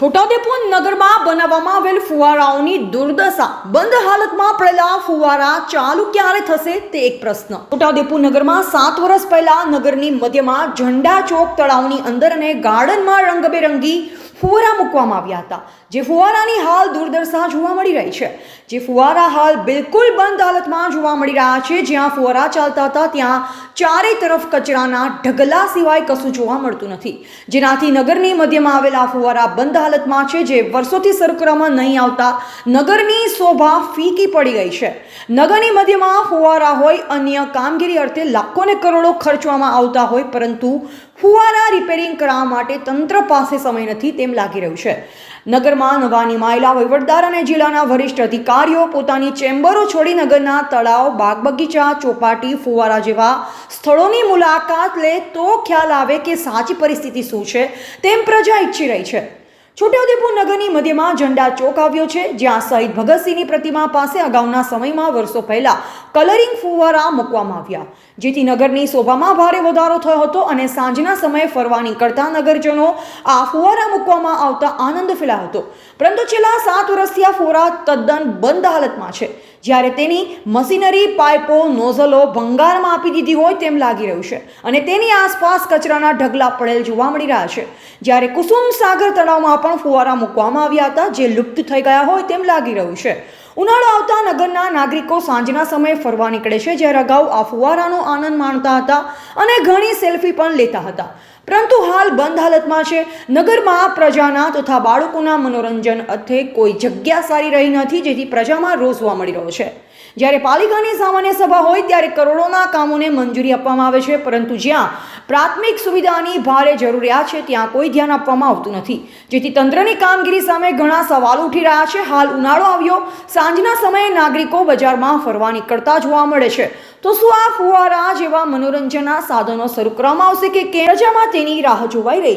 છોટાઉદેપુર નગરમાં બનાવવામાં આવેલ ફુવારાઓની દુર્દશા. બંધ હાલતમાં પડેલા ફુવારા ચાલુ ક્યારે થશે તે એક પ્રશ્ન. છોટાઉદેપુર નગરમાં સાત વર્ષ પહેલા નગરની મધ્યમાં ઝંડા ચોક તળાવની અંદર અને ગાર્ડનમાં રંગબેરંગી ફુવારા મૂકવામાં આવ્યા હતા. જે ફુવારાની હાલ દુર્દશા જોવા મળી રહી છે. જે ફુવારા હાલ બિલકુલ બંધ હાલતમાં જોવા મળી રહ્યા છે. જ્યાં ફુવારા ચાલતા હતા, ત્યાં ચારે તરફ કચરાના ઢગલા સિવાય કશું જોવા મળતું નથી. જેનાથી નગરની મધ્યમાં આવેલા ફુવારા બંધ હાલતમાં છે. જે વર્ષોથી શરૂ કરવામાં નહીં આવતા નગરની શોભા ફીકી પડી ગઈ છે. નગરની મધ્યમાં ફુવારા હોય, અન્ય કામગીરી અર્થે લાખો ને કરોડો ખર્ચવામાં આવતા હોય, પરંતુ ફુવારા રિપેરિંગ કરાવવા માટે તંત્ર પાસે સમય નથી તેમ લાગી રહ્યું છે. નગરમાં નવા નિમાયેલા વહીવટદાર અને જિલ્લાના વરિષ્ઠ અધિકારીઓ પોતાની ચેમ્બરો છોડી નગરના તળાવ બાગ બગીચા ચોપાટી, ફુવારા જેવા સ્થળોની મુલાકાત લે તો ખ્યાલ આવે કે સાચી પરિસ્થિતિ શું છે તેમ પ્રજા ઈચ્છી રહી છે. છોટાઉદેપુર નગરની મધ્યમાં ઝંડા ચોક આવ્યો છે, જ્યાં શહીદ ભગતસિંહની પ્રતિમા પાસે અગાઉના સમયમાં વર્ષો પહેલા કલરિંગ ફુવારા મૂકવામાં આવ્યા. જેથી નગરની શોભામાં ભારે વધારો થયો હતો અને સાંજના સમયે ફરવા નીકળતા નગરજનો આ ફુવારા મૂકવામાં આવતા આનંદ ફેલાયો હતો. પરંતુ છેલ્લા સાત વર્ષથી આ ફુવારા તદ્દન બંધ હાલતમાં છે. જ્યારે તેની મશીનરી પાઇપો, નોઝલો ભંગારમાં આપી દીધી હોય તેમ લાગી રહ્યું છે અને તેની આસપાસ કચરાના ઢગલા પડેલ જોવા મળી રહ્યા છે. જ્યારે કુસુમ સાગર તળાવમાં પણ ફુવારા મૂકવામાં આવ્યા હતા, જે લુપ્ત થઈ ગયા હોય તેમ લાગી રહ્યું છે. ઉનાળો આવતા નગરના નાગરિકો સાંજના સમયે ફરવા નીકળે છે, જ્યારે અગાઉ આ ફુવારાનો આનંદ માણતા હતા અને ઘણી સેલ્ફી પણ લેતા હતા. પરંતુ હાલ બંધ હાલતમાં છે. નગરમાં પ્રજાના તથા બાળકોના મનોરંજન અર્થે કોઈ જગ્યા સારી રહી નથી, જેથી પ્રજામાં રોષ જોવા મળી રહ્યો છે. જ્યારે પાલિકાની સામાન્ય સભા હોય, ત્યારે કરોડોના કામોને મંજૂરી આપવામાં આવે છે, પરંતુ જ્યાં પ્રાથમિક સુવિધાની ભારે જરૂરિયાત છે, ત્યાં કોઈ ધ્યાન આપવામાં આવતું નથી. જેથી તંત્રની કામગીરી સામે ઘણા સવાલો ઉઠી રહ્યા છે. હાલ ઉનાળો આવ્યો. સાંજના સમયે નાગરિકો બજારમાં ફરવા નીકળતા જોવા મળે છે. તો શું આ ફુવારા જેવા મનોરંજનના સાધનો શરૂ કરવામાં આવશે કે પ્રજામાં તેની રાહ જોવાઈ રહી છે.